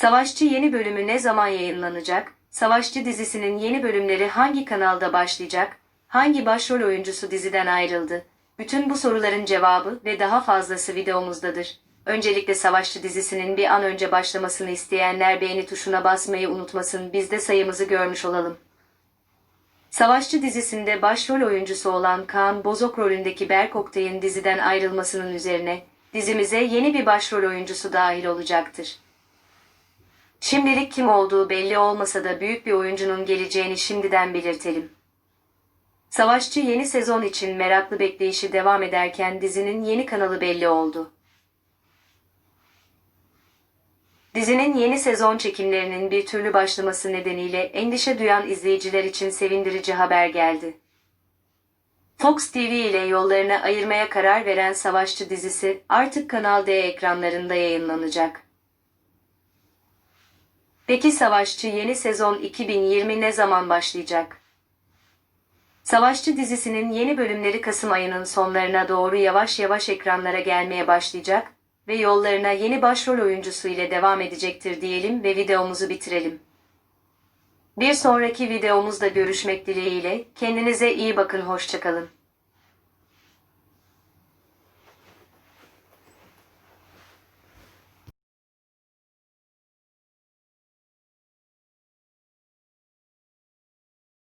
Savaşçı yeni bölümü ne zaman yayınlanacak? Savaşçı dizisinin yeni bölümleri hangi kanalda başlayacak? Hangi başrol oyuncusu diziden ayrıldı? Bütün bu soruların cevabı ve daha fazlası videomuzdadır. Öncelikle Savaşçı dizisinin bir an önce başlamasını isteyenler beğeni tuşuna basmayı unutmasın biz de sayımızı görmüş olalım. Savaşçı dizisinde başrol oyuncusu olan Kaan Bozok rolündeki Berk Oktay'ın diziden ayrılmasının üzerine dizimize yeni bir başrol oyuncusu dahil olacaktır. Şimdilik kim olduğu belli olmasa da büyük bir oyuncunun geleceğini şimdiden belirtelim. Savaşçı yeni sezon için meraklı bekleyişi devam ederken dizinin yeni kanalı belli oldu. Dizinin yeni sezon çekimlerinin bir türlü başlaması nedeniyle endişe duyan izleyiciler için sevindirici haber geldi. Fox TV ile yollarını ayırmaya karar veren Savaşçı dizisi artık Kanal D ekranlarında yayınlanacak. Peki Savaşçı yeni sezon 2020 ne zaman başlayacak? Savaşçı dizisinin yeni bölümleri Kasım ayının sonlarına doğru yavaş yavaş ekranlara gelmeye başlayacak ve yollarına yeni başrol oyuncusu ile devam edecektir diyelim ve videomuzu bitirelim. Bir sonraki videomuzda görüşmek dileğiyle kendinize iyi bakın hoşçakalın.